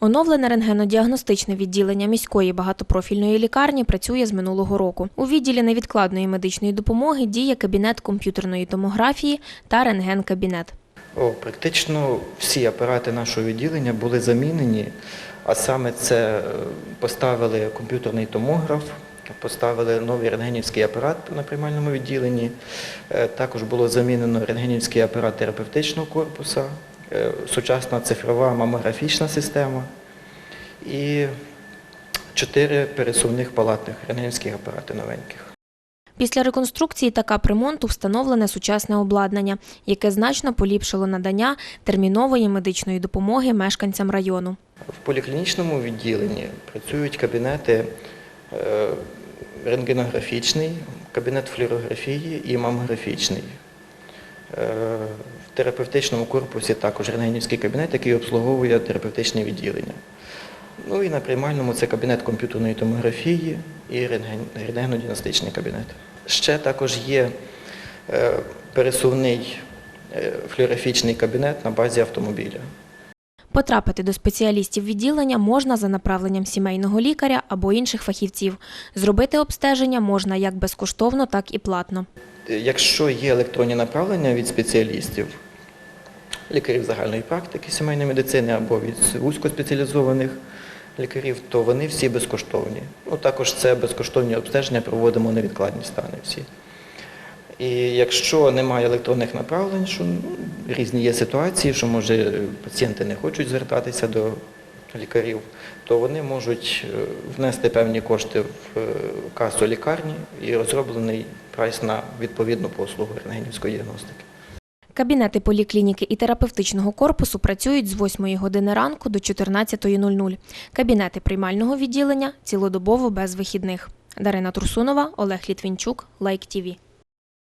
Оновлене рентгенодіагностичне відділення міської багатопрофільної лікарні працює з минулого року. У відділі невідкладної медичної допомоги діє кабінет комп'ютерної томографії та рентген-кабінет. Практично всі апарати нашого відділення були замінені, а саме це е, поставили комп'ютерний томограф, поставили новий рентгенівський апарат на приймальному відділенні. Е, Також було замінено рентгенівський апарат терапевтичного корпуса, сучасна цифрова мамографічна система і чотири пересувних палатних рентгенівських апарати новеньких. Після реконструкції та капремонту встановлене сучасне обладнання, яке значно поліпшило надання термінової медичної допомоги мешканцям району. В поліклінічному відділенні працюють кабінети е, рентгенографічний, кабінет флюорографії і мамографічний. Е, В терапевтичному корпусі також рентгенівський кабінет, який обслуговує терапевтичне відділення. Ну і на приймальному це кабінет комп'ютерної томографії і рентген- рентгенодіагностичний кабінет. Ще також є е, пересувний е, флюорографічний кабінет на базі автомобіля. Потрапити до спеціалістів відділення можна за направленням сімейного лікаря або інших фахівців. Зробити обстеження можна як безкоштовно, так і платно. Якщо є електронні направлення від спеціалістів, лікарів загальної практики сімейної медицини або від вузькоспеціалізованих лікарів, то вони всі безкоштовні. Ну, також це безкоштовні обстеження проводимо невідкладні стани всі. І якщо немає електронних направлень, що ну, різні є ситуації, що може пацієнти не хочуть звертатися до лікарів, то вони можуть е, внести певні кошти в е, касу лікарні і розроблений прайс на відповідну послугу рентгенівської діагностики. Кабінети поліклініки і терапевтичного корпусу працюють з 8 години ранку до 14.00. Кабінети приймального відділення цілодобово без вихідних. Дарина Турсунова, Олег Літвінчук, Лайк ТІВІ.